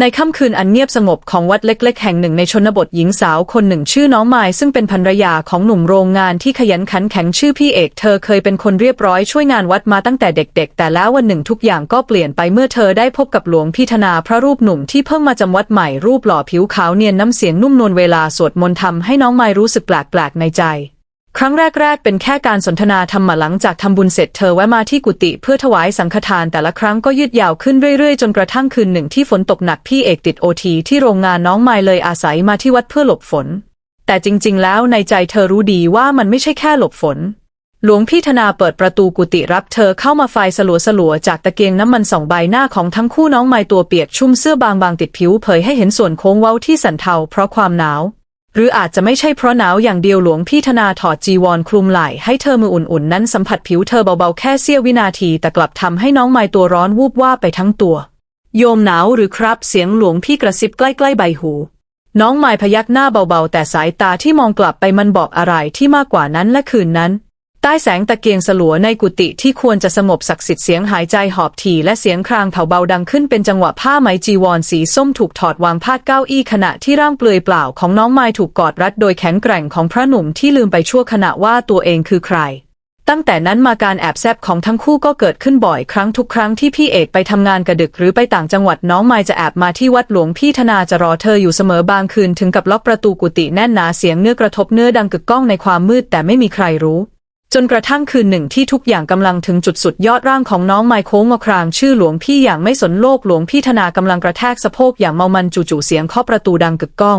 ในค่ำคืนอันเงียบสงบของวัดเล็ก ๆ แห่งหนึ่งในชนบทหญิงสาวคนหนึ่งชื่อน้องไม้ซึ่งเป็นภรรยาของหนุ่มโรงงานที่ขยันขันแข็งชื่อพี่เอกเธอเคยเป็นคนเรียบร้อยช่วยงานวัดมาตั้งแต่เด็ก ๆ แต่แล้ววันหนึ่งทุกอย่างก็เปลี่ยนไปเมื่อเธอได้พบกับหลวงพี่ธนาพระรูปหนุ่มที่เพิ่งมาจำวัดใหม่รูปหล่อผิวขาวเนียนน้ำเสียงนุ่มนวลเวลาสวดมนต์ทำให้น้องไม้รู้สึกแปลกๆในใจ ครั้งแรก ๆ เป็นแค่การสนทนาธรรมะหลังจากทำบุญเสร็จเธอแวะมาที่กุฏิเพื่อถวายสังฆทานแต่ละครั้งก็ยืดยาวขึ้นเรื่อย ๆ จนกระทั่งคืนหนึ่งที่ฝนตกหนักพี่เอกติดโอทีที่โรงงานน้องไมเลยอาศัยมาที่วัดเพื่อหลบฝน แต่จริง ๆ แล้วในใจเธอรู้ดีว่ามันไม่ใช่แค่หลบฝน หลวงพี่ธนาเปิดประตูกุฏิรับเธอเข้ามาไฟสลัวๆจากตะเกียงน้ำมันสองใบหน้าของทั้งคู่น้องไม้ตัวเปียกชุ่มเสื้อบางๆติดผิวเผยให้เห็นส่วนโค้งเว้าที่สันเทาเพราะความหนาว หรืออาจจะไม่ใช่เพราะหนาวอย่างเดียวหลวงพี่ธนาถอดจีวรคลุมไหล่ให้เธอมืออุ่นๆ นั้นสัมผัสผิวเธอเบาๆ แค่เสี้ยววินาทีแต่กลับทำให้น้องไม้ตัวร้อนวูบว่าไปทั้งตัว โยมหนาวหรือครับเสียงหลวงพี่กระซิบใกล้ๆใบหู น้องไม้พยักหน้าเบาๆ แต่สายตาที่มองกลับไปมันบอกอะไรที่มากกว่านั้นและคืนนั้น ใต้แสงตะเกียงสลัวในกุฏิที่ควรจะสงบศักดิ์สิทธิ์เสียงหายใจหอบถี่และเสียงครางเผาเบาดังขึ้นเป็นจังหวะผ้าไหมจีวรสีส้มถูกถอดวางพาดเก้าอี้ขณะที่ร่างเปลือยเปล่าของน้องไม้ถูกกอดรัดโดยแข็งแกร่งของพระหนุ่มที่ลืมไปชั่วขณะว่าตัวเองคือใคร ตั้งแต่นั้นมาการแอบแซบของทั้งคู่ก็เกิดขึ้นบ่อยครั้งทุกครั้งที่พี่เอกไปทำงานกระดึกหรือไปต่างจังหวัดน้องไม้จะแอบมาที่วัดหลวงพี่ธนาจะรอเธออยู่เสมอบางคืนถึงกับล็อกประตูกุฏิแน่นหนาเสียงเนื้อกระทบเนื้อดังกึกก้องในความมืดแต่ไม่มีใครรู้ จนกระทั่งคืนหนึ่งที่ทุกอย่างกำลังถึงจุดสุดยอดร่างของน้องไมโค้งมาครางชื่อหลวงพี่อย่างไม่สนโลกหลวงพี่ธนากำลังกระแทกสะโพกอย่างเมามันจู่ๆเสียงเคาะประตูดังกึกก้อง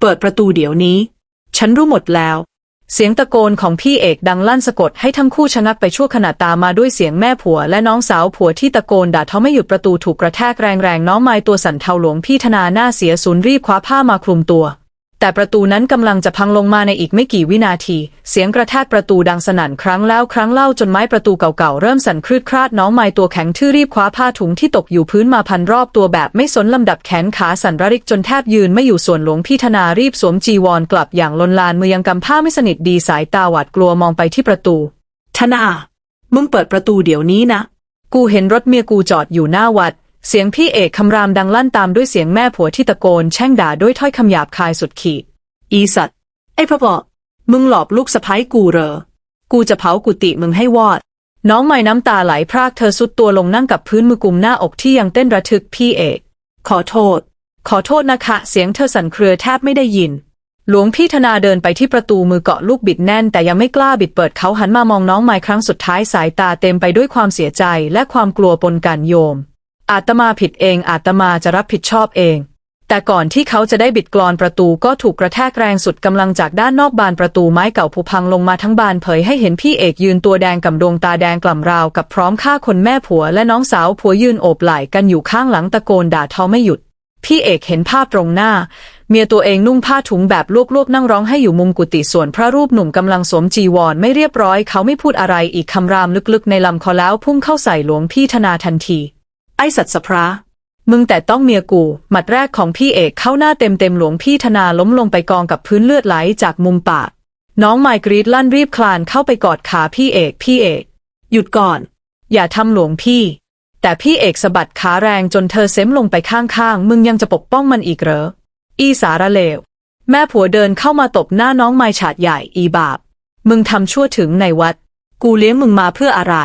เปิดประตูเดี๋ยวนี้ ฉันรู้หมดแล้ว เสียงตะโกนของพี่เอกดังลั่นสะกดให้ทั้งคู่ชะงักไปชั่วขณะตามมาด้วยเสียงแม่ผัวและน้องสาวผัวที่ตะโกนด่าเขาไม่หยุดประตูถูกกระแทกแรงๆน้องไม้ตัวสั่นเทาหลวงพี่ธนาหน้าเสียสูญรีบคว้าผ้ามาคลุมตัว แต่ประตูนั้นกำลังจะพังลงมาในอีกไม่กี่วินาที เสียงกระแทกประตูดังสนั่นครั้งแล้วครั้งเล่าจนไม้ประตูเก่าๆ เริ่มสั่นคลืดคลาดน้องไม้ตัวแข็งทื่อรีบคว้าผ้าถุงที่ตกอยู่พื้นมาพันรอบตัวแบบไม่สนลำดับแขนขาสั่นระริกจนแทบยืนไม่อยู่ส่วนหลวงพี่ธนารีบสวมจีวรกลับอย่างลนลานมือยังกำผ้าไม่สนิทดีสายตาหวาดกลัวมองไปที่ประตู ธนา มึงเปิดประตูเดี๋ยวนี้นะ กูเห็นรถเมียกูจอดอยู่หน้าวัด เสียงพี่เอกคำรามดังลั่นตามด้วยเสียงแม่ผัวที่ตะโกนแช่งด่าด้วยถ้อยคำหยาบคายสุดขีด อีสัตว์ ไอ้พระบอกมึงหลอกลูกสะพ้ายกูเหรอ กูจะเผากุฏิมึงให้วอด น้องไม่น้ำตาไหลพรากเธอสุดตัวลงนั่งกับพื้นมือกุมหน้าอกที่ยังเต้นระทึกพี่เอก ขอโทษ ขอโทษนะคะ เสียงเธอสั่นเครือแทบไม่ได้ยิน หลวงพี่ธนาเดินไปที่ประตูมือเกาะลูกบิดแน่น แต่ยังไม่กล้าบิดเปิดเขาหันมามองน้องไม้ครั้งสุดท้ายสายตาเต็มไปด้วยความเสียใจและความกลัวปนกันโยม อาตมาผิดเองอาตมาจะรับผิดชอบเอง แต่ก่อนที่เขาจะได้บิดกลอนประตูก็ถูกกระแทกแรงสุดกำลังจากด้านนอกบานประตูไม้เก่าผุพังลงมาทั้งบานเผยให้เห็นพี่เอกยืนตัวแดงกับดวงตาแดงกล่ำราวกับพร้อมฆ่าคนแม่ผัวและน้องสาวผัวยืนโอบไหล่กันอยู่ข้างหลังตะโกนด่าทอไม่หยุดพี่เอกเห็นภาพตรงหน้า เมียตัวเองนุ่งผ้าถุงแบบลวกๆ นั่งร้องให้อยู่มุมกุฏิส่วนพระรูปหนุ่มกำลังสวมจีวรไม่เรียบร้อย เขาไม่พูดอะไรอีกคำรามลึกๆ ในลำคอแล้วพุ่งเข้าใส่หลวงพี่ธนาทันที ไอสัตว์สะพระมึงแต่ต้องเมียกู หมัดแรกของพี่เอกเข้าหน้าเต็มเต็มหลวงพี่ธนาล้มลงไปกองกับพื้นเลือดไหลจากมุมปาก น้องไมค์กรีดลั่นรีบคลานเข้าไปกอดขาพี่เอกพี่เอก หยุดก่อน อย่าทำหลวงพี่ แต่พี่เอกสะบัดขาแรงจนเธอเซมลงไปข้างๆ มึงยังจะปกป้องมันอีกเหรอ อีสาระเลว แม่ผัวเดินเข้ามาตบหน้าน้องไมฉาดใหญ่อีบาปมึงทำชั่วถึงในวัด กูเลี้ยงมึงมาเพื่ออะไร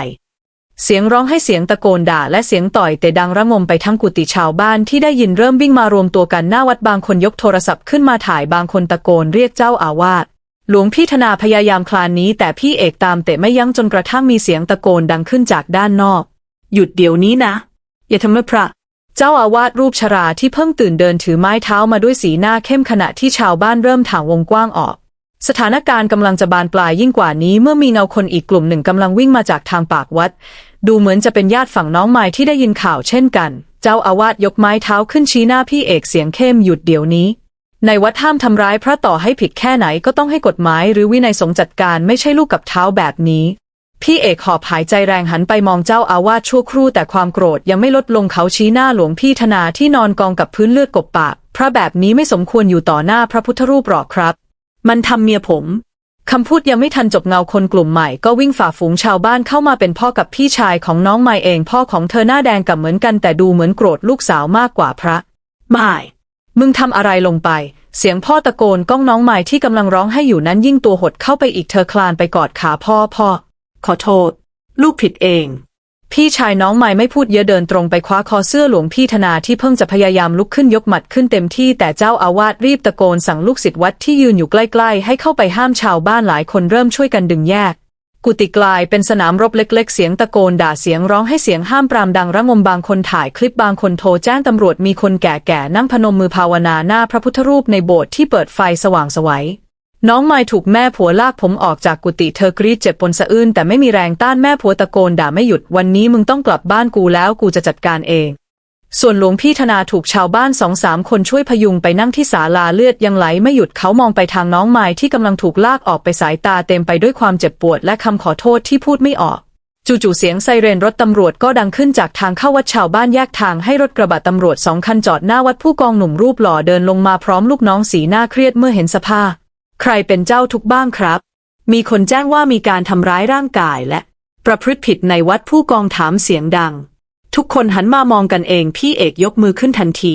เสียงร้องให้เสียงตะโกนด่าและเสียงต่อยเตะดังระงมไปทั้งกุฏิชาวบ้านที่ได้ยินเริ่มวิ่งมารวมตัวกันหน้าวัดบางคนยกโทรศัพท์ขึ้นมาถ่ายบางคนตะโกนเรียกเจ้าอาวาสหลวงพี่ธนาพยายามคลานนี้ แต่พี่เอกตามเตะไม่ยั้งจนกระทั่งมีเสียงตะโกนดังขึ้นจากด้านนอก หยุดเดี๋ยวนี้นะ อย่าทำให้พระ เจ้าอาวาสรูปชราที่เพิ่งตื่นเดินถือไม้เท้ามาด้วยสีหน้าเข้มขณะที่ชาวบ้านเริ่มถางวงกว้างออก สถานการณ์กำลังจะบานปลายยิ่งกว่านี้เมื่อมีเงาคนอีกกลุ่มหนึ่งกำลังวิ่งมาจากทางปากวัด ดูเหมือนจะเป็นญาติฝั่งน้องไม้ที่ได้ยินข่าวเช่นกัน เจ้าอาวาสยกไม้เท้าขึ้นชี้หน้าพี่เอกเสียงเข้มหยุดเดี๋ยวนี้ ในวัดห้ามทำร้ายพระต่อให้ผิดแค่ไหนก็ต้องให้กฎหมายหรือวินัยสงจัดการไม่ใช่ลูกกับเท้าแบบนี้พี่เอกหอบหายใจแรงหันไปมองเจ้าอาวาสชั่วครู่แต่ความโกรธยังไม่ลดลงเขาชี้หน้าหลวงพี่ธนาที่นอนกองกับพื้นเลือดกบปากพระแบบนี้ไม่สมควรอยู่ต่อหน้าพระพุทธรูปหรอกครับ มันทำเมียผมคำพูดยังไม่ทันจบเงาคนกลุ่มใหม่ก็วิ่งฝ่าฝูงชาวบ้านเข้ามาเป็นพ่อกับพี่ชายของน้องไม่เองพ่อของเธอหน้าแดงกับเหมือนกันแต่ดูเหมือนโกรธลูกสาวมากกว่าพระไม่มึงทำอะไรลงไป เสียงพ่อตะโกนก้องน้องไม้ที่กำลังร้องให้อยู่นั้นยิ่งตัวหดเข้าไปอีกเธอคลานไปกอดขาพ่อพ่อ ขอโทษ ลูกผิดเอง พี่ชายน้องไม้ไม่พูดเยอะเดินตรงไปคว้าคอเสื้อหลวงพี่ธนาที่เพิ่งจะพยายามลุกขึ้นยกหมัดขึ้นเต็มที่แต่เจ้าอาวาสรีบตะโกนสั่งลูกศิษย์วัดที่ยืนอยู่ใกล้ๆ ให้เข้าไปห้ามชาวบ้านหลายคนเริ่มช่วยกันดึงแยก กุฏิกลายเป็นสนามรบเล็กๆ เสียงตะโกนด่าเสียงร้องให้เสียงห้ามปรามดังระงมบางคนถ่ายคลิปบางคนโทรแจ้งตำรวจมีคนแก่ๆนั่งพนมมือภาวนาหน้าพระพุทธรูปในโบสถ์ที่เปิดไฟสว่างสวัย น้องไม้ถูกแม่ผัวลากผมออกจากกุฏิเธอกรีดเจ็บปนสะอื้นแต่ไม่มีแรงต้านแม่ผัวตะโกนด่าไม่หยุดวันนี้มึงต้องกลับบ้านกูแล้วกูจะจัดการเอง ส่วนหลวงพี่ธนาถูกชาวบ้านสองสามคนช่วยพยุงไปนั่งที่ศาลาเลือดยังไหลไม่หยุดเขามองไปทางน้องไม้ที่กำลังถูกลากออกไปสายตาเต็มไปด้วยความเจ็บปวดและคำขอโทษที่พูดไม่ออกจู่ๆเสียงไซเรนรถตำรวจก็ดังขึ้นจากทางเข้าวัดชาวบ้านแยกทางให้รถกระบะตำรวจสองคันจอดหน้าวัดผู้กองหนุ่มรูปหล่อเดินลงมาพร้อมลูกน้องสีหน้าเครียดเมื่อเห็นสภาพ ใครเป็นเจ้าทุกบ้างครับ มีคนแจ้งว่ามีการทำร้ายร่างกายและ ประพฤติผิดในวัดผู้กองถามเสียงดัง ทุกคนหันมามองกันเองพี่เอกยกมือขึ้นทันที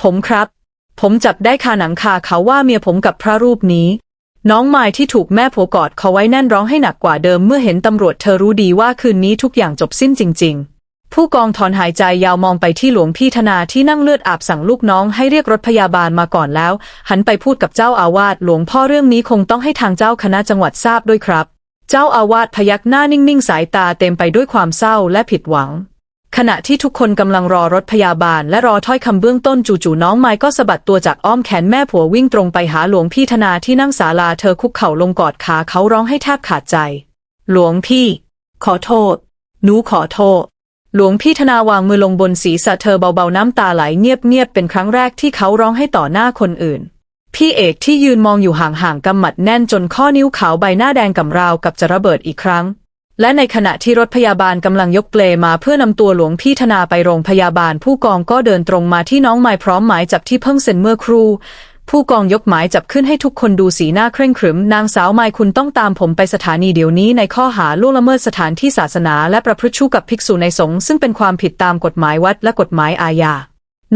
ผมครับ ผมจับได้คาหนังคาเขาว่าเมียผมกับพระรูปนี้ น้องไม้ที่ถูกแม่ผัวกอดเขาไว้แน่นร้องให้หนักกว่าเดิมเมื่อเห็นตำรวจเธอรู้ดีว่าคืนนี้ทุกอย่างจบสิ้นจริง ๆ ผู้กองถอนหายใจยาวมองไปที่หลวงพี่ธนาที่นั่งเลือดอาบสั่งลูกน้องให้เรียกรถพยาบาลมาก่อนแล้ว หันไปพูดกับเจ้าอาวาสหลวงพ่อเรื่องนี้คงต้องให้ทางเจ้าคณะจังหวัดทราบด้วยครับ เจ้าอาวาสพยักหน้านิ่งๆ สายตาเต็มไปด้วยความเศร้าและผิดหวัง ขณะที่ทุกคนกำลังรอรถพยาบาลและรอถ้อยคำเบื้องต้นจู่ๆน้องไม้ก็สะบัดตัวจากอ้อมแขนแม่ผัววิ่งตรงไปหาหลวงพี่ธนาที่นั่งศาลาเธอคุกเข่าลงกอดขาเขาร้องให้แทบขาดใจ หลวงพี่ ขอโทษ หนูขอโทษ หลวงพี่ธนาวางมือลงบนศีรษะเธอเบาๆน้ำตาไหลเงียบๆเป็นครั้งแรกที่เขาร้องให้ต่อหน้าคนอื่น พี่เอกที่ยืนมองอยู่ห่างๆกำหมัดแน่นจนข้อนิ้วขาวใบหน้าแดงกำราวกับจะระเบิดอีกครั้ง และในขณะที่รถพยาบาลกำลังยกเปลมาเพื่อนำตัวหลวงพี่ธนาไปโรงพยาบาลผู้กองก็เดินตรงมาที่น้องไม้พร้อมหมายจับที่เพิ่งเซ็นเมื่อครู่ ผู้กองยกหมายจับขึ้นให้ทุกคนดูสีหน้าเคร่งครึม นางสาวไมคุณต้องตามผมไปสถานีเดี๋ยวนี้ในข้อหาล่วงละเมิดสถานที่ศาสนาและประพฤติชั่วกับภิกษุในสงฆ์ซึ่งเป็นความผิดตามกฎหมายวัดและกฎหมายอาญา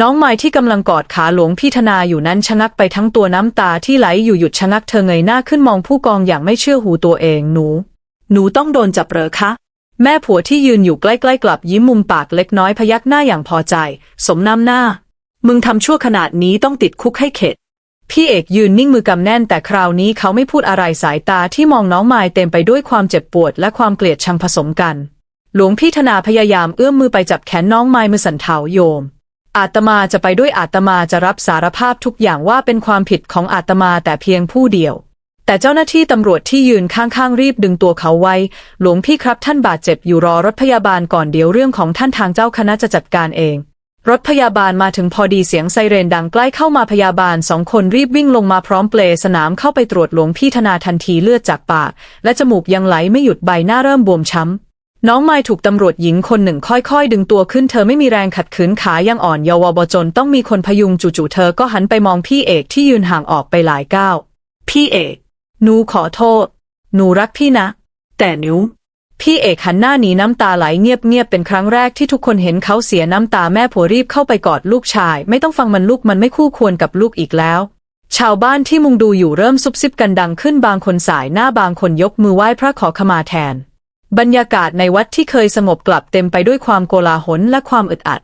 น้องไม้ที่กำลังกอดขาหลวงพี่ธนาอยู่นั้นชะงักไปทั้งตัวน้ำตาที่ไหลอยู่หยุดชะงักเธอเงยหน้าขึ้นมองผู้กองอย่างไม่เชื่อหูตัวเองหนู หนูต้องโดนจับเหรอคะ แม่ผัวที่ยืนอยู่ใกล้ๆกลับยิ้มมุมปากเล็กน้อยพยักหน้าอย่างพอใจ สมน้ำหน้า มึงทำชั่วขนาดนี้ต้องติดคุกให้เข็ด พี่เอกยืนนิ่งมือกำแน่นแต่คราวนี้เขาไม่พูดอะไรสายตาที่มองน้องไม้เต็มไปด้วยความเจ็บปวดและความเกลียดชังผสมกัน หลวงพี่ธนาพยายามเอื้อมมือไปจับแขนน้องไม้มือสันเทาโยม อาตมาจะไปด้วยอาตมาจะรับสารภาพทุกอย่างว่าเป็นความผิดของอาตมาแต่เพียงผู้เดียว แต่เจ้าหน้าที่ตำรวจที่ยืนข้างๆรีบดึงตัวเขาไว้ หลวงพี่ครับท่านบาดเจ็บอยู่รอรถพยาบาลก่อนเดี๋ยวเรื่องของท่านทางเจ้าคณะจะจัดการเอง รถพยาบาลมาถึงพอดีเสียงไซเรนดังใกล้เข้ามาพยาบาลสองคนรีบวิ่งลงมาพร้อมเปลสนามเข้าไปตรวจหลวงพี่ธนาทันทีเลือดจากปาก และจมูกยังไหลไม่หยุดใบหน้าเริ่มบวมช้ำน้องไม้ถูกตำรวจหญิงคนหนึ่งค่อยๆ ดึงตัวขึ้นเธอไม่มีแรงขัดขืนขายังอ่อนเยาวบจนต้องมีคนพยุงจู่ๆเธอก็หันไปมองพี่เอกที่ยืนห่างออกไปหลายก้าว พี่เอก หนูขอโทษ หนูรักพี่นะ แต่นิ้ว พี่เอกหันหน้าหนีน้ำตาไหลเงียบๆเป็นครั้งแรกที่ทุกคนเห็นเขาเสียน้ำตาแม่ผัวรีบเข้าไปกอดลูกชาย ไม่ต้องฟังมันลูกมันไม่คู่ควรกับลูกอีกแล้ว ชาวบ้านที่มุงดูอยู่เริ่มซุบซิบกันดังขึ้นบางคนสายหน้าบางคนยกมือไหว้พระขอขมาแทน บรรยากาศในวัดที่เคยสงบกลับเต็มไปด้วยความโกลาหลและความอึดอัด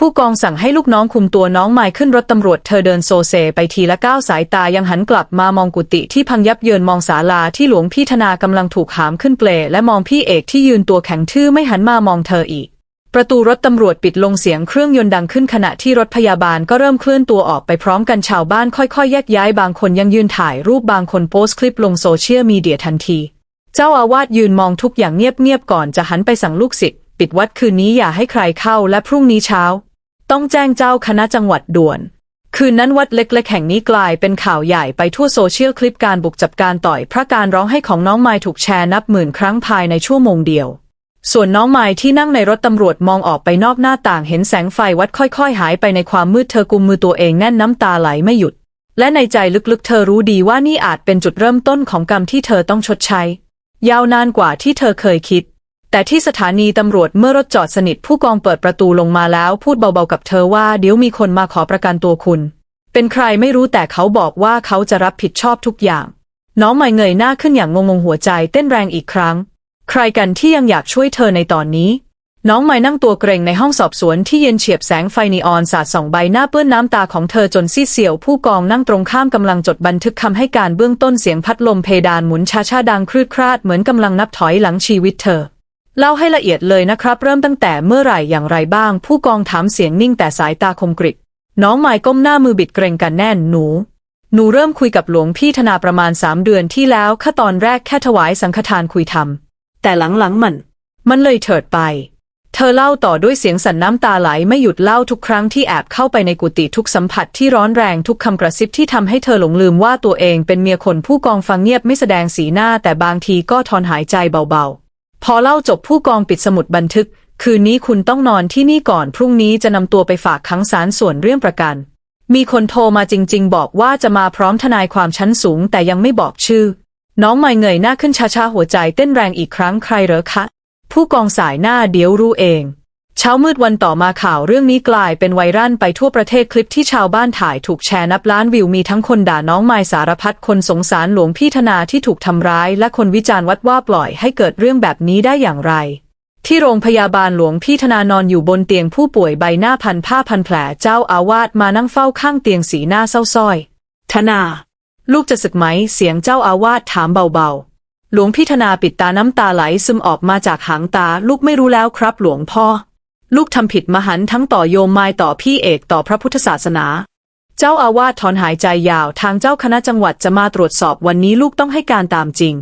ผู้กองสั่งให้ลูกน้องคุมตัวน้องไม้ขึ้นรถตำรวจเธอเดินโซเซไปทีละก้าวสายตายังหันกลับมามองกุฏิที่พังยับเยินมองศาลาที่หลวงพี่ธนากำลังถูกหามขึ้นเปลและมองพี่เอกที่ยืนตัวแข็งทื่อไม่หันมามองเธออีก ประตูรถตำรวจปิดลงเสียงเครื่องยนต์ดังขึ้นขณะที่รถพยาบาลก็เริ่มเคลื่อนตัวออกไปพร้อมกันชาวบ้านค่อยๆ แยกย้ายบางคนยังยืนถ่ายรูปบางคนโพสต์คลิปลงโซเชียลมีเดียทันที เจ้าอาวาสยืนมองทุกอย่างเงียบๆก่อนจะหันไปสั่งลูกศิษย์ปิดวัดคืนนี้อย่าให้ใครเข้าและพรุ่งนี้เช้า ต้องแจ้งเจ้าคณะจังหวัดด่วน คืนนั้นวัดเล็กๆแห่งนี้กลายเป็นข่าวใหญ่ไปทั่วโซเชียลคลิปการบุกจับการต่อย พระการร้องให้ของน้องไม้ถูกแชร์นับหมื่นครั้งภายในชั่วโมงเดียว ส่วนน้องไม้ที่นั่งในรถตำรวจมองออกไปนอกหน้าต่างเห็นแสงไฟวัดค่อยๆ หายไปในความมืดเธอกุมมือตัวเองแน่นน้ำตาไหลไม่หยุด และในใจลึกๆ เธอรู้ดีว่านี่อาจเป็นจุดเริ่มต้นของกรรมที่เธอต้องชดใช้ ยาวนานกว่าที่เธอเคยคิด แต่ที่สถานีตำรวจเมื่อรถจอดสนิทผู้กองเปิดประตูลงมาแล้วพูดเบาๆกับเธอว่าเดี๋ยวมีคนมาขอประกันตัวคุณ เป็นใครไม่รู้แต่เขาบอกว่าเขาจะรับผิดชอบทุกอย่าง น้องใหม่เงยหน้าขึ้นอย่างงงๆหัวใจเต้นแรงอีกครั้ง ใครกันที่ยังอยากช่วยเธอในตอนนี้ น้องใหม่นั่งตัวเกรงในห้องสอบสวนที่เย็นเฉียบแสงไฟนีออนสาดส่องใบหน้าเปื้อนน้ำตาของเธอจนซีดเสียวผู้กองนั่งตรงข้ามกำลังจดบันทึกคำให้การเบื้องต้นเสียงพัดลมเพดานหมุนช้าๆดังครืดคราดเหมือนกำลังนับถอยหลังชีวิตเธอ เล่าให้ละเอียดเลยนะครับ เริ่มตั้งแต่เมื่อไหร่อย่างไรบ้าง ผู้กองถามเสียงนิ่งแต่สายตาคมกริบน้องไม้ก้มหน้ามือบิดเกรงกันแน่นหนู หนูเริ่มคุยกับหลวงพี่ธนาประมาณสามเดือนที่แล้วข้าตอนแรกแค่ถวายสังฆทานคุยทำแต่หลังๆมัน มันเลยเถิดไป เธอเล่าต่อด้วยเสียงสั่นน้ำตาไหลไม่หยุดเล่าทุกครั้งที่แอบเข้าไปในกุฏิทุกสัมผัสที่ร้อนแรงทุกคำกระซิบที่ทำให้เธอหลงลืมว่าตัวเองเป็นเมียคนผู้กองฟังเงียบไม่แสดงสีหน้าแต่บางทีก็ถอนหายใจเบาๆ พอเล่าจบผู้กองปิดสมุดบันทึก คืนนี้คุณต้องนอนที่นี่ก่อนพรุ่งนี้จะนำตัวไปฝากขังศาลส่วนเรื่องประกัน มีคนโทรมาจริง ๆ บอกว่าจะมาพร้อมทนายความชั้นสูง แต่ยังไม่บอกชื่อ น้องไม่เงยหน้าขึ้นช้าๆหัวใจเต้นแรงอีกครั้งใครเหรอคะ ผู้กองสายหน้าเดี๋ยวรู้เอง เช้ามืดวันต่อมาข่าวเรื่องนี้กลายเป็นไวรัลไปทั่วประเทศคลิปที่ชาวบ้านถ่ายถูกแชร์นับล้านวิวมีทั้งคนด่าน้องไม้สารพัดคนสงสารหลวงพี่ธนาที่ถูกทำร้าย และคนวิจารณ์วัดว่าปล่อยให้เกิดเรื่องแบบนี้ได้อย่างไร ที่โรงพยาบาลหลวงพี่ธนานอนอยู่บนเตียงผู้ป่วยใบหน้าพันผ้าพันแผลเจ้าอาวาสมานั่งเฝ้าข้างเตียงสีหน้าเศร้าส้อย ธนา ลูกจะสึกไหมเสียงเจ้าอาวาสถามเบาๆ หลวงพี่ธนาปิดตาน้ำตาไหลซึมออกมาจากหางตาลูกไม่รู้แล้วครับหลวงพ่อ ลูกทำผิดมหันต์ทั้งต่อโยมไมายต่อพี่เอกต่อพระพุทธศาสนา เจ้าอาวาสถอนหายใจยาวทางเจ้าคณะจังหวัดจะมาตรวจสอบวันนี้ลูกต้องให้การตามจริง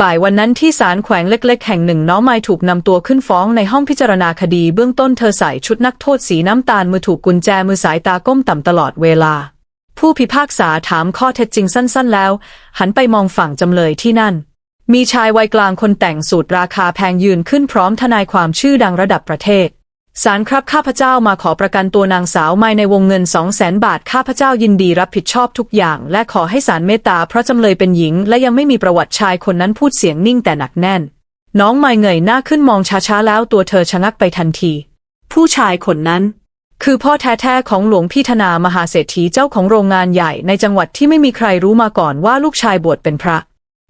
บ่ายวันนั้นที่ศาลแขวงเล็ก ๆ แห่งหนึ่งน้องไม้ถูกนำตัวขึ้นฟ้องในห้องพิจารณาคดีเบื้องต้นเธอใส่ชุดนักโทษสีน้ำตาลมือถูกกุญแจมือสายตาก้มต่ำตลอดเวลา ผู้พิพากษาถามข้อเท็จจริงสั้น ๆ แล้ว หันไปมองฝั่งจำเลยที่นั่น มีชายวัยกลางคนแต่งสูตรราคาแพงยืนขึ้นพร้อมทนายความชื่อดังระดับประเทศ ศาลครับข้าพเจ้ามาขอประกันตัวนางสาวไม่ในวงเงินสองแสนบาทข้าพเจ้ายินดีรับผิดชอบทุกอย่าง และขอให้ศาลเมตตาเพราะจำเลยเป็นหญิง และยังไม่มีประวัติชายคนนั้นพูดเสียงนิ่งแต่หนักแน่น น้องไม่เงยหน้าขึ้นมองช้าๆแล้วตัวเธอชะงักไปทันที ผู้ชายคนนั้น คือพ่อแท้ๆของหลวงพี่ธนามหาเศรษฐีเจ้าของโรงงานใหญ่ในจังหวัดที่ไม่มีใครรู้มาก่อนว่าลูกชายบวชเป็นพระ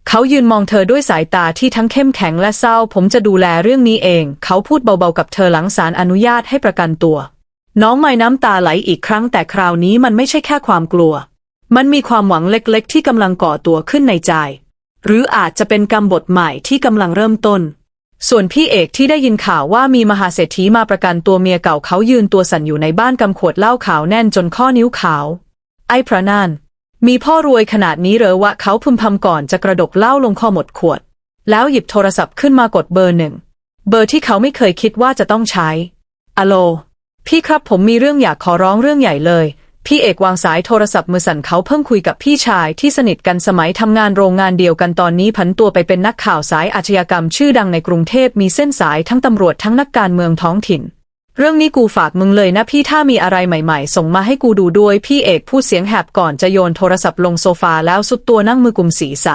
เขายืนมองเธอด้วยสายตาที่ทั้งเข้มแข็งและเศร้า ผมจะดูแลเรื่องนี้เอง เขาพูดเบาๆกับเธอหลังศาลอนุญาตให้ประกันตัว น้องไม่น้ำตาไหลอีกครั้งแต่คราวนี้มันไม่ใช่แค่ความกลัว มันมีความหวังเล็กๆ ที่กำลังก่อตัวขึ้นในใจ หรืออาจจะเป็นกรรมบทใหม่ที่กำลังเริ่มต้น ส่วนพี่เอกที่ได้ยินข่าวว่ามีมหาเศรษฐีมาประกันตัวเมียเก่าเขายืนตัวสั่นอยู่ในบ้านกำขวดเหล้าขาวแน่นจนข้อนิ้วขาว ไอ้พระนาน มีพ่อรวยขนาดนี้เหรอวะเขาพึมพำก่อนจะกระดกเหล้าลงคอหมดขวด แล้วหยิบโทรศัพท์ขึ้นมากดเบอร์หนึ่ง เบอร์ที่เขาไม่เคยคิดว่าจะต้องใช้อะโล พี่ครับผมมีเรื่องอยากขอร้องเรื่องใหญ่เลย พี่เอกวางสายโทรศัพท์มือสั่นเขาเพิ่งคุยกับพี่ชายที่สนิทกันสมัยทำงานโรงงานเดียวกันตอนนี้ผันตัวไปเป็นนักข่าวสายอาชญากรรมชื่อดังในกรุงเทพมีเส้นสายทั้งตำรวจทั้งนักการเมืองท้องถิ่น เรื่องนี้กูฝากมึงเลยนะพี่ถ้ามีอะไรใหม่ๆ ส่งมาให้กูดูด้วยพี่เอกพูดเสียงแหบก่อนจะโยนโทรศัพท์ลงโซฟาแล้วสุดตัวนั่งมือกุมศีรษะ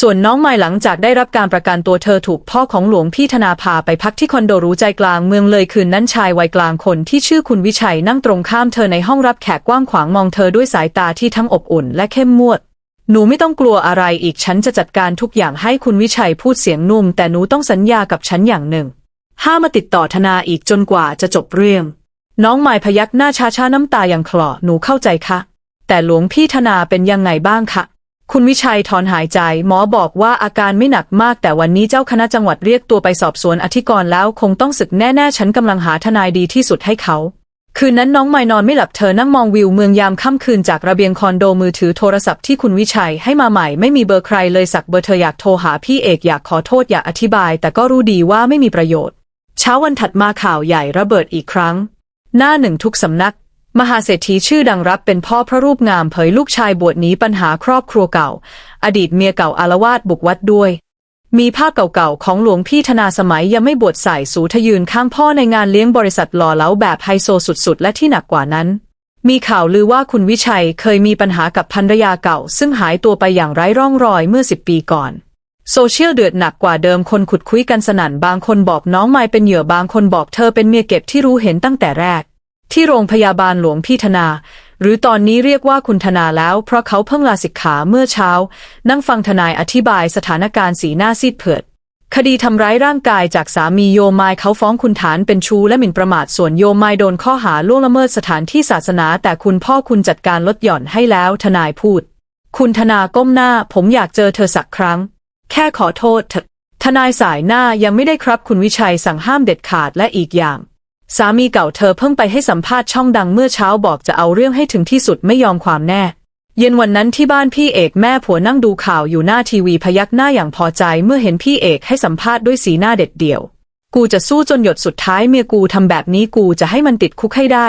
ส่วนน้องใหม่หลังจากได้รับการประกันตัวเธอถูกพ่อของหลวงพี่ธนาพาไปพักที่คอนโดหรู้ใจกลางเมืองเลยคืนนั้นชายวัยกลางคนที่ชื่อคุณวิชัยนั่งตรงข้ามเธอในห้องรับแขกกว้างขวางมองเธอด้วยสายตาที่ทั้งอบอุ่นและเข้มงวดหนูไม่ต้องกลัวอะไรอีกฉันจะจัดการทุกอย่างให้คุณวิชัยพูดเสียงนุ่ม แต่หนูต้องสัญญากับฉันอย่างหนึ่ง ห้ามมาติดต่อธนาอีกจนกว่าจะจบเรื่อง น้องไม้พยักหน้าช้าๆน้ำตาอยังคลอหนูเข้าใจค่ะแต่หลวงพี่ธนาเป็นยังไงบ้างคะคุณวิชัยถอนหายใจ หมอบอกว่าอาการไม่หนักมาก แต่วันนี้เจ้าคณะจังหวัดเรียกตัวไปสอบสวนอธิกรณ์แล้ว คงต้องศึกแน่ๆ ฉันกำลังหาทนายดีที่สุดให้เขา คืนนั้นน้องไม่นอนไม่หลับเธอนั่งมองวิวเมืองยามค่ำคืนจากระเบียงคอนโดมือถือโทรศัพท์ที่คุณวิชัยให้มาใหม่ไม่มีเบอร์ใครเลยสักเบอร์เธออยากโทรหาพี่เอกอยากขอโทษอยากอธิบาย แต่ก็รู้ดีว่าไม่มีประโยชน์ เช้าวันถัดมาข่าวใหญ่ระเบิดอีกครั้ง หน้าหนึ่งทุกสำนัก มหาเศรษฐีชื่อดังรับเป็นพ่อพระรูปงามเผยลูกชายบวชหนีปัญหาครอบครัวเก่า อดีตเมียเก่าอารวาสบุกวัดด้วย มีภาพเก่าๆของหลวงพี่ธนาสมัยยังไม่บวชใส่สูทยืนข้างพ่อในงานเลี้ยงบริษัทหล่อเหลาแบบไฮโซสุดๆ และที่หนักกว่านั้น มีข่าวลือว่าคุณวิชัยเคยมีปัญหากับภรรยาเก่า ซึ่งหายตัวไปอย่างไร้ร่องรอยเมื่อสิบปีก่อน โซเชียลเดือดหนักกว่าเดิมคนขุดคุยกันสนั่นบางคนบอกน้องไมายเป็นเหยื่อบางคนบอกเธอเป็นเมียเก็บที่รู้เห็นตั้งแต่แรก ที่โรงพยาบาลหลวงพี่ธนา หรือตอนนี้เรียกว่าคุณธนาแล้ว เพราะเขาเพิ่งลาสิกขาเมื่อเช้า นั่งฟังทนายอธิบายสถานการณ์สีหน้าซีดเผือดคดีทำร้ายร่างกายจากสามีโยมายเขาฟ้องคุณฐานเป็นชู้และหมิ่นประมาทส่วนโยมายโดนข้อหาล่วงละเมิดสถานที่ศาสนา แต่คุณพ่อคุณจัดการลดหย่อนให้แล้วทนายพูด คุณธนาก้มหน้า ผมอยากเจอเธอสักครั้ง แค่ขอโทษเถอะทนายสายหน้ายังไม่ได้ครับคุณวิชัยสั่งห้ามเด็ดขาดและอีกอย่าง สามีเก่าเธอเพิ่งไปให้สัมภาษณ์ช่องดังเมื่อเช้าบอกจะเอาเรื่องให้ถึงที่สุดไม่ยอมความแน่ เย็นวันนั้นที่บ้านพี่เอกแม่ผัวนั่งดูข่าวอยู่หน้าทีวีพยักหน้าอย่างพอใจเมื่อเห็นพี่เอกให้สัมภาษณ์ด้วยสีหน้าเด็ดเดี่ยว กูจะสู้จนหยดสุดท้ายเมียกูทำแบบนี้กูจะให้มันติดคุกให้ได้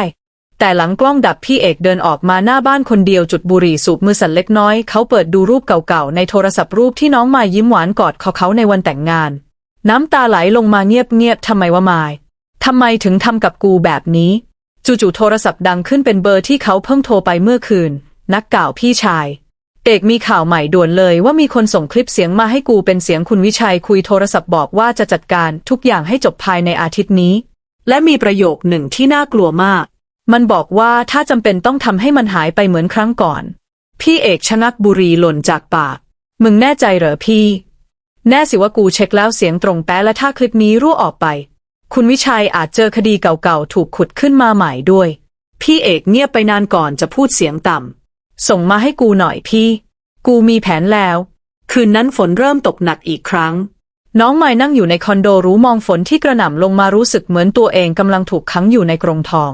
แต่หลังกล้องดับพี่เอกเดินออกมาหน้าบ้านคนเดียวจุดบุหรี่สูบมือสั่นเล็กน้อย เขาเปิดดูรูปเก่าๆ ในโทรศัพท์รูปที่น้องมายยิ้มหวานกอดคอเขาในวันแต่งงาน น้ำตาไหลลงมาเงียบๆทำไมวะมายทำไมถึงทำกับกูแบบนี้ จู่ๆโทรศัพท์ดังขึ้นเป็นเบอร์ที่เขาเพิ่งโทรไปเมื่อคืน นักก่าวพี่ชาย เอกมีข่าวใหม่ด่วนเลยว่ามีคนส่งคลิปเสียงมาให้กูเป็นเสียงคุณวิชัยคุยโทรศัพท์บอกว่าจะจัดการทุกอย่างให้จบภายในอาทิตย์นี้ และมีประโยคหนึ่งที่น่ากลัวมาก มันบอกว่าถ้าจำเป็นต้องทำให้มันหายไปเหมือนครั้งก่อน พี่เอกชะงักบุรีหล่นจากปาก มึงแน่ใจเหรอพี่ แน่สิว่ากูเช็คแล้วเสียงตรงแป๊ะและถ้าคลิปนี้รั่วออกไป คุณวิชัยอาจเจอคดีเก่าๆถูกขุดขึ้นมาใหม่ด้วย พี่เอกเงียบไปนานก่อนจะพูดเสียงต่ำส่งมาให้กูหน่อยพี่ กูมีแผนแล้ว คืนนั้นฝนเริ่มตกหนักอีกครั้งน้องไม้นั่งอยู่ในคอนโดรู้มองฝนที่กระหน่ำลงมารู้สึกเหมือนตัวเองกำลังถูกขังอยู่ในกรงทอง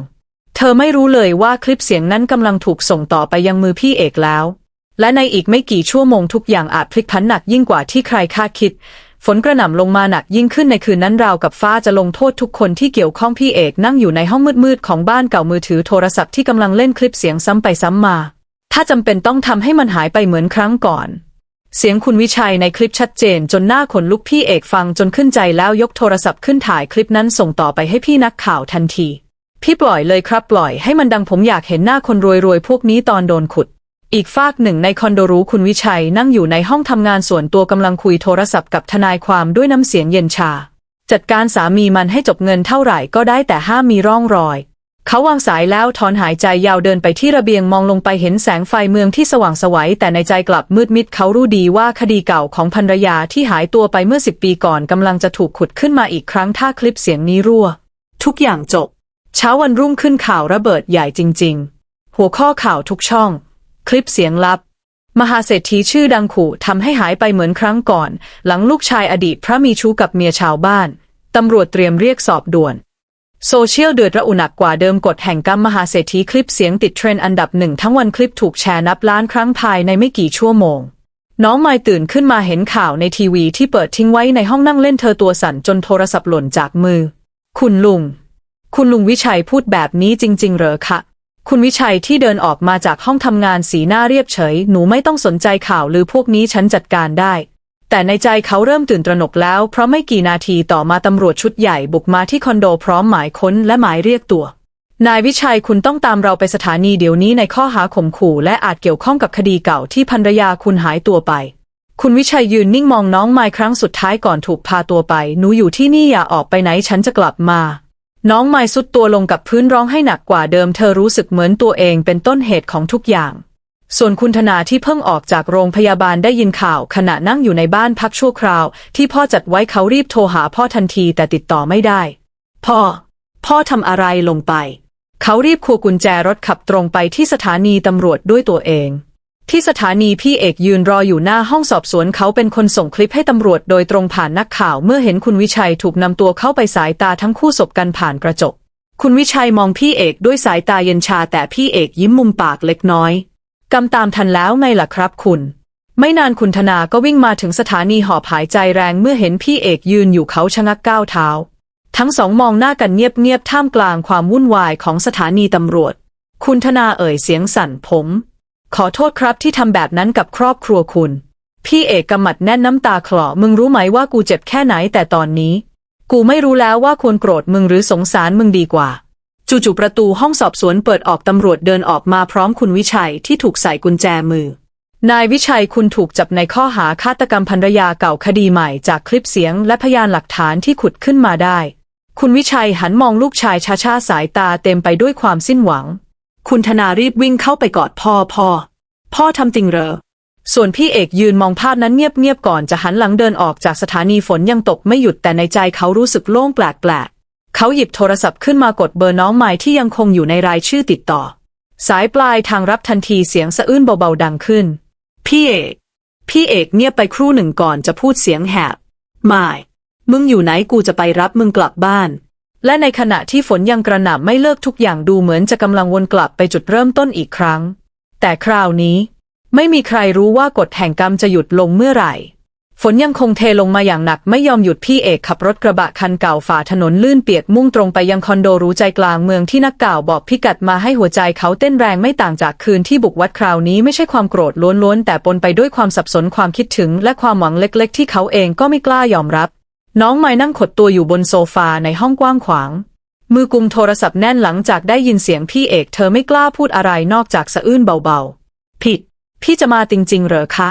ธอไม่รู้เลยว่าคลิปเสียงนั้นกำลังถูกส่งต่อไปยังมือพี่เอกแล้ว และในอีกไม่กี่ชั่วโมงทุกอย่างอาจพลิกผันหนักยิ่งกว่าที่ใครคาดคิด ฝนกระหน่ำลงมาหนักยิ่งขึ้นในคืนนั้นราวกับฟ้าจะลงโทษทุกคนที่เกี่ยวข้องพี่เอกนั่งอยู่ในห้องมืดๆของบ้านเก่ามือถือโทรศัพท์ที่กำลังเล่นคลิปเสียงซ้ำไปซ้ำมา ถ้าจำเป็นต้องทำให้มันหายไปเหมือนครั้งก่อน เสียงคุณวิชัยในคลิปชัดเจนจนหน้าขนลุกพี่เอกฟังจนขึ้นใจแล้วยกโทรศัพท์ขึ้นถ่ายคลิปนั้นส่งต่อไปให้พี่นักข่าวทันที พี่ปล่อยเลยครับปล่อยให้มันดังผมอยากเห็นหน้าคนรวยๆพวกนี้ตอนโดนขุด อีกฝากหนึ่งในคอนโดรู้คุณวิชัยนั่งอยู่ในห้องทำงานส่วนตัวกำลังคุยโทรศัพท์กับทนายความด้วยน้ำเสียงเย็นชา จัดการสามีมันให้จบเงินเท่าไหร่ก็ได้แต่ห้ามมีร่องรอย เขาวางสายแล้วถอนหายใจยาวเดินไปที่ระเบียงมองลงไปเห็นแสงไฟเมืองที่สว่างสวัยแต่ในใจกลับมืดมิดเขารู้ดีว่าคดีเก่าของภรรยาที่หายตัวไปเมื่อสิบปีก่อนกำลังจะถูกขุดขึ้นมาอีกครั้งถ้าคลิปเสียงนี้รั่ว ทุกอย่างจบ เช้าวันรุ่งขึ้นข่าวระเบิดใหญ่จริง ๆ หัวข้อข่าวทุกช่อง คลิปเสียงลับ มหาเศรษฐีชื่อดังขู่ทำให้หายไปเหมือนครั้งก่อน หลังลูกชายอดีตพระมีชู้กับเมียชาวบ้าน ตำรวจเตรียมเรียกสอบด่วน โซเชียลเดือดระอุหนักกว่าเดิมกฎแห่งกรรมมหาเศรษฐีคลิปเสียงติดเทรนด์อันดับหนึ่งทั้งวันคลิปถูกแชร์นับล้านครั้งภายในไม่กี่ชั่วโมง น้องไมายตื่นขึ้นมาเห็นข่าวในทีวีที่เปิดทิ้งไว้ในห้องนั่งเล่นเธอตัวสั่นจนโทรศัพท์หล่นจากมือ คุณลุง คุณลุงวิชัยพูดแบบนี้จริง ๆ เหรอคะคุณวิชัยที่เดินออกมาจากห้องทำงานสีหน้าเรียบเฉย หนูไม่ต้องสนใจข่าวหรือพวกนี้ฉันจัดการได้ แต่ในใจเขาเริ่มตื่นตระหนกแล้ว เพราะไม่กี่นาทีต่อมาตำรวจชุดใหญ่บุกมาที่คอนโดพร้อมหมายค้นและหมายเรียกตัว นายวิชัยคุณต้องตามเราไปสถานีเดี๋ยวนี้ในข้อหาข่มขู่และอาจเกี่ยวข้องกับคดีเก่าที่ภรรยาคุณหายตัวไป คุณวิชัยยืนนิ่งมองน้องไม้ครั้งสุดท้ายก่อนถูกพาตัวไป หนูอยู่ที่นี่อย่าออกไปไหนฉันจะกลับมา น้องไม้สุดตัวลงกับพื้นร้องให้หนักกว่าเดิมเธอรู้สึกเหมือนตัวเองเป็นต้นเหตุของทุกอย่าง ส่วนคุณธนาที่เพิ่งออกจากโรงพยาบาลได้ยินข่าว ขณะนั่งอยู่ในบ้านพักชั่วคราว ที่พ่อจัดไว้เขารีบโทรหาพ่อทันทีแต่ติดต่อไม่ได้ พ่อ พ่อทำอะไรลงไป เขารีบควกุญแจรถขับตรงไปที่สถานีตำรวจด้วยตัวเอง ที่สถานีพี่เอกยืนรออยู่หน้าห้องสอบสวนเขาเป็นคนส่งคลิปให้ตำรวจโดยตรงผ่านนักข่าวเมื่อเห็นคุณวิชัยถูกนำตัวเข้าไปสายตาทั้งคู่สบกันผ่านกระจก คุณวิชัยมองพี่เอกด้วยสายตาเย็นชาแต่พี่เอกยิ้มมุมปากเล็กน้อยกำตามทันแล้วไงล่ะครับคุณ ไม่นานคุณธนาก็วิ่งมาถึงสถานีหอบหายใจแรงเมื่อเห็นพี่เอกยืนอยู่เขาชะงักก้าวเท้า ทั้งสองมองหน้ากันเงียบๆท่ามกลางความวุ่นวายของสถานีตำรวจ คุณธนาเอ่ยเสียงสั่นผม ขอโทษครับที่ทำแบบนั้นกับครอบครัวคุณ พี่เอกกำมัดแน่นน้ำตาคลอมึงรู้ไหมว่ากูเจ็บแค่ไหนแต่ตอนนี้ กูไม่รู้แล้วว่าควรโกรธมึงหรือสงสารมึงดีกว่า จู่ๆประตูห้องสอบสวนเปิดออกตำรวจเดินออกมาพร้อมคุณวิชัยที่ถูกใส่กุญแจมือ นายวิชัยคุณถูกจับในข้อหาฆาตกรรมภรรยาเก่าคดีใหม่จากคลิปเสียงและพยานหลักฐานที่ขุดขึ้นมาได้ คุณวิชัยหันมองลูกชายช้าๆสายตาเต็มไปด้วยความสิ้นหวัง คุณธนารีบวิ่งเข้าไปกอดพ่อพ่อ พ่อทำจริงเหรอ ส่วนพี่เอกยืนมองภาพนั้นเงียบๆก่อนจะหันหลังเดินออกจากสถานีฝนยังตกไม่หยุดแต่ในใจเขารู้สึกโล่งแปลกๆ เขาหยิบโทรศัพท์ขึ้นมากดเบอร์น้องใหม่ที่ยังคงอยู่ในรายชื่อติดต่อ สายปลายทางรับทันทีเสียงสะอื้นเบาๆดังขึ้น พี่เอก พี่เอกเงียบไปครู่หนึ่งก่อนจะพูดเสียงแหบไม่มึงอยู่ไหนกูจะไปรับมึงกลับบ้าน และในขณะที่ฝนยังกระหน่ำไม่เลิกทุกอย่างดูเหมือนจะกำลังวนกลับไปจุดเริ่มต้นอีกครั้ง แต่คราวนี้ ไม่มีใครรู้ว่ากฎแห่งกรรมจะหยุดลงเมื่อไหร่ ฝนยังคงเทลงมาอย่างหนักไม่ยอมหยุดพี่เอกขับรถกระบะคันเก่าฝ่าถนนลื่นเปียกมุ่งตรงไปยังคอนโดหรู้ใจกลางเมืองที่นักกล่าวบอกพิกัดมาให้หัวใจเขาเต้นแรงไม่ต่างจากคืนที่บุกวัดคราวนี้ไม่ใช่ความโกรธล้วนๆแต่ปนไปด้วยความสับสนความคิดถึง และความหวังเล็ก ๆ ที่เขาเองก็ไม่กล้ายอมรับ น้องไม้นั่งขดตัวอยู่บนโซฟาในห้องกว้างขวาง มือกุมโทรศัพท์แน่นหลังจากได้ยินเสียงพี่เอก เธอไม่กล้าพูดอะไรนอกจากสะอื้นเบาๆ ผิด พี่จะมาจริงๆ เหรอคะ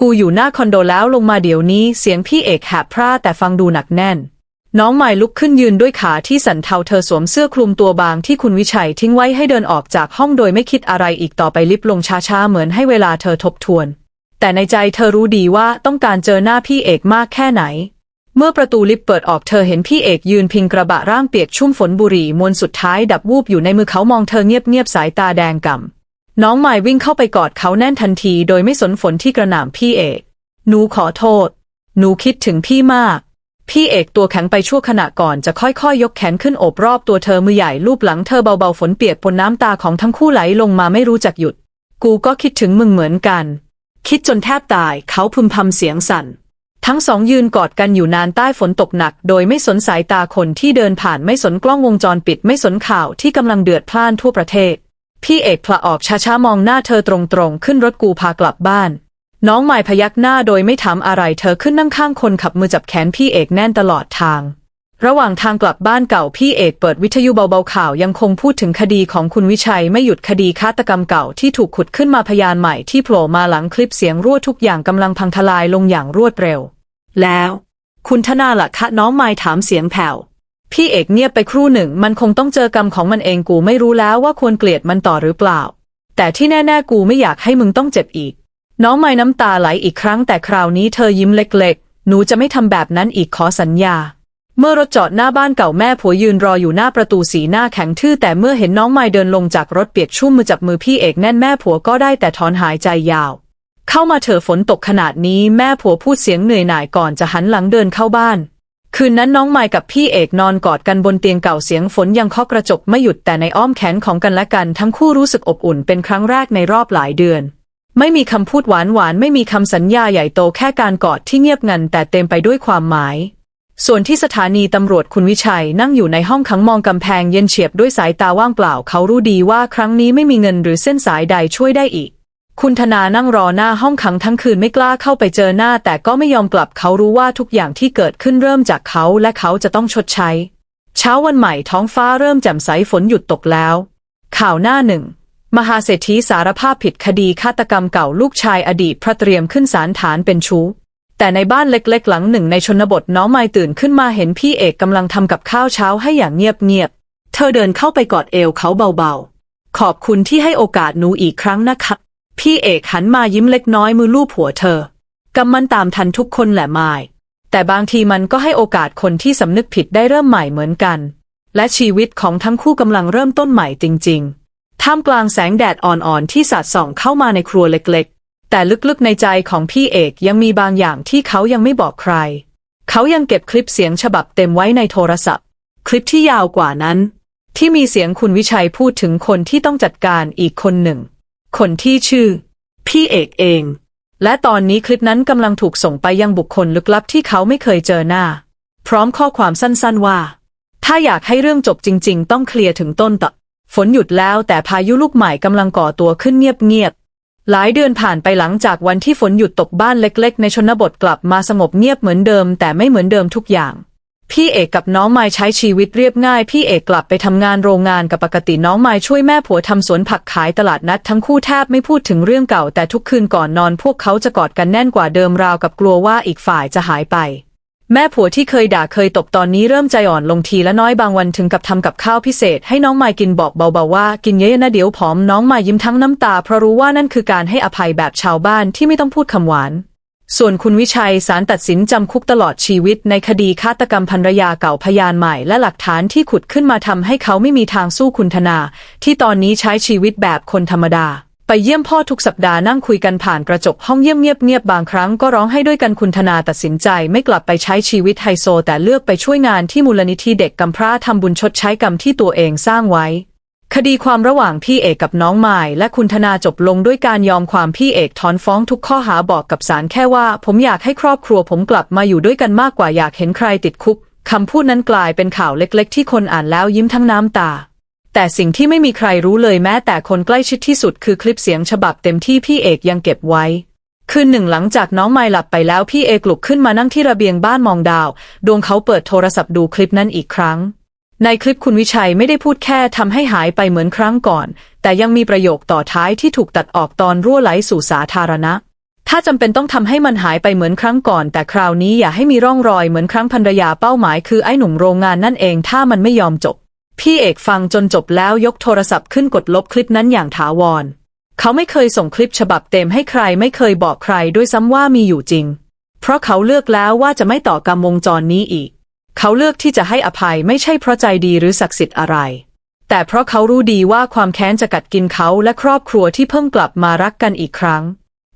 กูอยู่หน้าคอนโดแล้วลงมาเดี๋ยวนี้ เสียงพี่เอกแหบพร่าแต่ฟังดูหนักแน่น น้องใหม่ลุกขึ้นยืนด้วยขาที่สั่นเทาเธอสวมเสื้อคลุมตัวบางที่คุณวิชัยทิ้งไว้ให้เดินออกจากห้องโดยไม่คิดอะไรอีกต่อไปลิฟลงช้าๆเหมือนให้เวลาเธอทบทวน แต่ในใจเธอรู้ดีว่าต้องการเจอหน้าพี่เอกมากแค่ไหน เมื่อประตูลิฟต์เปิดออกเธอเห็นพี่เอกยืนพิงกระบะร่างเปียกชุ่มฝนบุหรี่มวนสุดท้ายดับวูบอยู่ในมือเขามองเธอเงียบๆสายตาแดงก่ำน้องหม่วิ่งเข้าไปกอดเขาแน่นทันทีโดยไม่สนฝนที่กระหน่ำพี่เอกหนูขอโทษ หนูคิดถึงพี่มาก พี่เอกตัวแข็งไปชั่วขณะก่อนจะค่อยๆยกแขนขึ้นโอบรอบตัวเธอมือใหญ่ลูบหลังเธอเบาๆฝนเปียกปนน้ำตาของทั้งคู่ไหลลงมาไม่รู้จักหยุด กูก็คิดถึงมึงเหมือนกัน คิดจนแทบตายเขาพึมพำเสียงสั่น ทั้งสองยืนกอดกันอยู่นานใต้ฝนตกหนัก โดยไม่สนสายตาคนที่เดินผ่านไม่สนกล้องวงจรปิดไม่สนข่าวที่กำลังเดือดพล่านทั่วประเทศ พี่เอกพละออกช้าๆมองหน้าเธอตรงๆ ขึ้นรถกูพากลับบ้าน น้องหม่พยักหน้าโดยไม่ถามอะไรเธอขึ้นนั่งข้างคนขับมือจับแขนพี่เอกแน่นตลอดทาง ระหว่างทางกลับบ้านเก่าพี่เอกเปิดวิทยุเบาๆข่าวยังคงพูดถึงคดีของคุณวิชัยไม่หยุดคดีฆาตกรรมเก่าที่ถูกขุดขึ้นมาพยานใหม่ที่โผล่มาหลังคลิปเสียงรั่วทุกอย่างกำลังพังทลายลงอย่างรวดเร็ว แล้ว คุณธนาล่ะคะน้องไม้ถามเสียงแผ่วพี่เอกเงียบไปครู่หนึ่ง มันคงต้องเจอกรรมของมันเองกูไม่รู้แล้วว่าควรเกลียดมันต่อหรือเปล่า แต่ที่แน่ๆกูไม่อยากให้มึงต้องเจ็บอีก น้องไม่น้ำตาไหลอีกครั้งแต่คราวนี้เธอยิ้มเล็ก ๆ หนูจะไม่ทำแบบนั้นอีกขอสัญญา เมื่อรถจอดหน้าบ้านเก่าแม่ผัวยืนรออยู่หน้าประตูสีหน้าแข็งทื่อแต่เมื่อเห็นน้องไม้เดินลงจากรถเปียกชุ่มมือจับมือพี่เอกแน่นแม่ผัวก็ได้แต่ถอนหายใจยาว เข้ามาเถอะฝนตกขนาดนี้แม่ผัวพูดเสียงเหนื่อยหน่ายก่อนจะหันหลังเดินเข้าบ้าน คืนนั้นน้องไมค์กับพี่เอกนอนกอดกันบนเตียงเก่าเสียงฝนยังเคาะกระจกไม่หยุดแต่ในอ้อมแขนของกันและกัน ทั้งคู่รู้สึกอบอุ่นเป็นครั้งแรกในรอบหลายเดือนไม่มีคำพูดหวานหวานไม่มีคำสัญญาใหญ่โตแค่การกอดที่เงียบงันแต่เต็มไปด้วยความหมาย ส่วนที่สถานีตำรวจคุณวิชัยนั่งอยู่ในห้องขังมองกำแพงเย็นเฉียบด้วยสายตาว่างเปล่า เขารู้ดีว่าครั้งนี้ไม่มีเงินหรือเส้นสายใดช่วยได้อีก คุณธนานั่งรอหน้าห้องขังทั้งคืนไม่กล้าเข้าไปเจอหน้า แต่ก็ไม่ยอมกลับเขารู้ว่าทุกอย่างที่เกิดขึ้นเริ่มจากเขาและเขาจะต้องชดใช้ เช้าวันใหม่ท้องฟ้าเริ่มแจ่มใสฝนหยุดตกแล้ว ข่าวหน้าหนึ่งมหาเศรษฐีสารภาพผิดคดีฆาตกรรมเก่าลูกชายอดีตพระเตรียมขึ้นศาลฐานเป็นชู้ แต่ในบ้านเล็กๆ หลังหนึ่งในชนบทน้องไม้ตื่นขึ้นมาเห็นพี่เอกกำลังทำกับข้าวเช้าให้อย่างเงียบๆ เธอเดินเข้าไปกอดเอวเขาเบาๆ ขอบคุณที่ให้โอกาสหนูอีกครั้งนะคะ พี่เอกหันมายิ้มเล็กน้อยมือลูบหัวเธอกำมันตามทันทุกคนแหละไมายแต่บางทีมันก็ให้โอกาสคนที่สำนึกผิดได้เริ่มใหม่เหมือนกัน และชีวิตของทั้งคู่กำลังเริ่มต้นใหม่จริง ๆ ท่ามกลางแสงแดดอ่อนๆที่สาดส่องเข้ามาในครัวเล็กๆ แต่ลึกๆในใจของพี่เอกยังมีบางอย่างที่เขายังไม่บอกใคร เขายังเก็บคลิปเสียงฉบับเต็มไว้ในโทรศัพท์ คลิปที่ยาวกว่านั้น ที่มีเสียงคุณวิชัยพูดถึงคนที่ต้องจัดการอีกคนหนึ่ง คนที่ชื่อ พี่เอกเอง และตอนนี้คลิปนั้นกำลังถูกส่งไปยังบุคคลลึกลับที่เขาไม่เคยเจอหน้า พร้อมข้อความสั้นๆว่า ถ้าอยากให้เรื่องจบจริง ๆ ต้องเคลียร์ถึงต้นตอฝนหยุดแล้วแต่พายุลูกใหม่กำลังก่อตัวขึ้นเงียบ หลายเดือนผ่านไปหลังจากวันที่ฝนหยุดตกบ้านเล็กๆ ในชนบทกลับมาสงบเงียบเหมือนเดิม แต่ไม่เหมือนเดิมทุกอย่าง พี่เอกกับน้องไม้ใช้ชีวิตเรียบง่าย พี่เอกกลับไปทำงานโรงงานกับปกติน้องไม้ช่วยแม่ผัวทำสวนผักขายตลาดนัดทั้งคู่แทบไม่พูดถึงเรื่องเก่า แต่ทุกคืนก่อนนอน พวกเขาจะกอดกันแน่นกว่าเดิมราวกับกลัวว่าอีกฝ่ายจะหายไป แม่ผัวที่เคยด่าเคยตบตอนนี้เริ่มใจอ่อนลงทีละน้อยบางวันถึงกับทำกับข้าวพิเศษ ให้น้องไม้กินบอกเบาๆว่า กินเยอะๆนะเดี๋ยวผอมน้องไม้ยิ้มทั้งน้ำตา เพราะรู้ว่านั่นคือการให้อภัยแบบชาวบ้านที่ไม่ต้องพูดคำหวาน ส่วนคุณวิชัยศาลตัดสินจำคุกตลอดชีวิต ในคดีฆาตกรรมภรรยาเก่าพยานใหม่ และหลักฐานที่ขุดขึ้นมาทำให้เขาไม่มีทางสู้คุณธนา ที่ตอนนี้ใช้ชีวิตแบบคนธรรมดา ไปเยี่ยมพ่อทุกสัปดาห์นั่งคุยกันผ่านกระจกห้องเยี่ยมเงียบๆบางครั้งก็ร้องให้ด้วยกันคุณธนาตัดสินใจ ไม่กลับไปใช้ชีวิตไฮโซ แต่เลือกไปช่วยงานที่มูลนิธิเด็กกำพร้าทำบุญชดใช้กรรมที่ตัวเองสร้างไว้ คดีความระหว่างพี่เอกกับน้องไม้และคุณธนาจบลงด้วยการยอมความพี่เอกถอนฟ้องทุกข้อหาบอกกับศาลแค่ว่า ผมอยากให้ครอบครัวผมกลับมาอยู่ด้วยกันมากกว่าอยากเห็นใครติดคุกคำพูดนั้นกลายเป็นข่าวเล็ก ๆ ที่คนอ่านแล้วยิ้มทั้งน้ำตา แต่สิ่งที่ไม่มีใครรู้เลยแม้แต่คนใกล้ชิดที่สุดคือคลิปเสียงฉบับเต็มที่พี่เอกยังเก็บไว้ คืนหนึ่งหลังจากน้องไมล์หลับไปแล้วพี่เอกลุกขึ้นมานั่งที่ระเบียงบ้านมองดาว ดวงเขาเปิดโทรศัพท์ดูคลิปนั้นอีกครั้ง ในคลิปคุณวิชัยไม่ได้พูดแค่ทำให้หายไปเหมือนครั้งก่อน แต่ยังมีประโยคต่อท้ายที่ถูกตัดออกตอนรั่วไหลสู่สาธารณะ ถ้าจำเป็นต้องทำให้มันหายไปเหมือนครั้งก่อน แต่คราวนี้อย่าให้มีร่องรอยเหมือนครั้งภรรยาเป้าหมายคือไอ้หนุ่มโรงงานนั่นเองถ้ามันไม่ยอมจบ พี่เอกฟังจนจบแล้วยกโทรศัพท์ขึ้นกดลบคลิปนั้นอย่างถาวร เขาไม่เคยส่งคลิปฉบับเต็มให้ใครไม่เคยบอกใครด้วยซ้ำว่ามีอยู่จริง เพราะเขาเลือกแล้วว่าจะไม่ต่อกรรมวงจรนี้อีก เขาเลือกที่จะให้อภัยไม่ใช่เพราะใจดีหรือศักดิ์สิทธิ์อะไร แต่เพราะเขารู้ดีว่าความแค้นจะกัดกินเขาและครอบครัวที่เพิ่งกลับมารักกันอีกครั้ง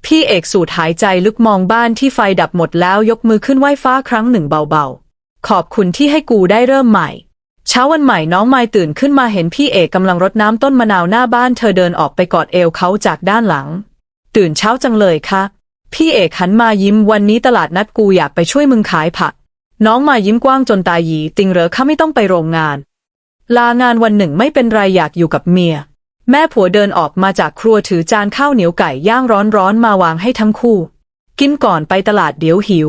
พี่เอกสูดหายใจลึกมองบ้านที่ไฟดับหมดแล้วยกมือขึ้นไหว้ฟ้าครั้งหนึ่งเบาๆ ขอบคุณที่ให้กูได้เริ่มใหม่ เช้าวันใหม่น้องไม้ตื่นขึ้นมาเห็นพี่เอกกำลังรดน้ำต้นมะนาวหน้าบ้านเธอเดินออกไปกอดเอวเขาจากด้านหลัง ตื่นเช้าจังเลยค่ะ พี่เอกหันมายิ้มวันนี้ตลาดนัดกูอยากไปช่วยมึงขายผัก น้องมายิ้มกว้างจนตาหยีติงเหรอข้าไม่ต้องไปโรงงาน ลางานวันหนึ่งไม่เป็นไรอยากอยู่กับเมีย แม่ผัวเดินออกมาจากครัวถือจานข้าวเหนียวไก่ย่างร้อนๆมาวางให้ทั้งคู่ กินก่อนไปตลาดเดี๋ยวหิว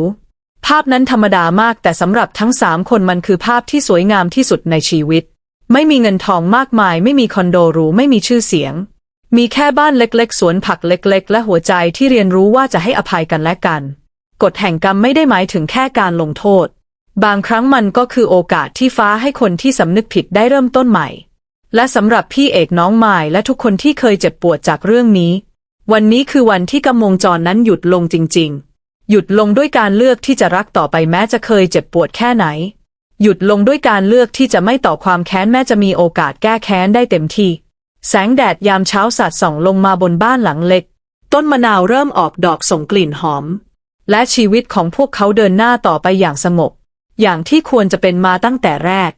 ภาพนั้นธรรมดามากแต่สำหรับทั้งสามคนมันคือภาพที่สวยงามที่สุดในชีวิต ไม่มีเงินทองมากมาย ไม่มีคอนโดหรูไม่มีชื่อเสียง มีแค่บ้านเล็กๆ สวนผักเล็กๆ และหัวใจที่เรียนรู้ว่าจะให้อภัยกันและกัน กฎแห่งกรรมไม่ได้หมายถึงแค่การลงโทษ บางครั้งมันก็คือโอกาสที่ฟ้าให้คนที่สำนึกผิดได้เริ่มต้นใหม่ และสำหรับพี่เอกน้องไม้และทุกคนที่เคยเจ็บปวดจากเรื่องนี้ วันนี้คือวันที่กำวงจรนั้นหยุดลงจริง ๆ หยุดลงด้วยการเลือกที่จะรักต่อไปแม้จะเคยเจ็บปวดแค่ไหน หยุดลงด้วยการเลือกที่จะไม่ต่อความแค้นแม้จะมีโอกาสแก้แค้นได้เต็มที่ แสงแดดยามเช้าสาดส่องลงมาบนบ้านหลังเล็ก ต้นมะนาวเริ่มออกดอกส่งกลิ่นหอม และชีวิตของพวกเขาเดินหน้าต่อไปอย่างสงบอย่างที่ควรจะเป็นมาตั้งแต่แรก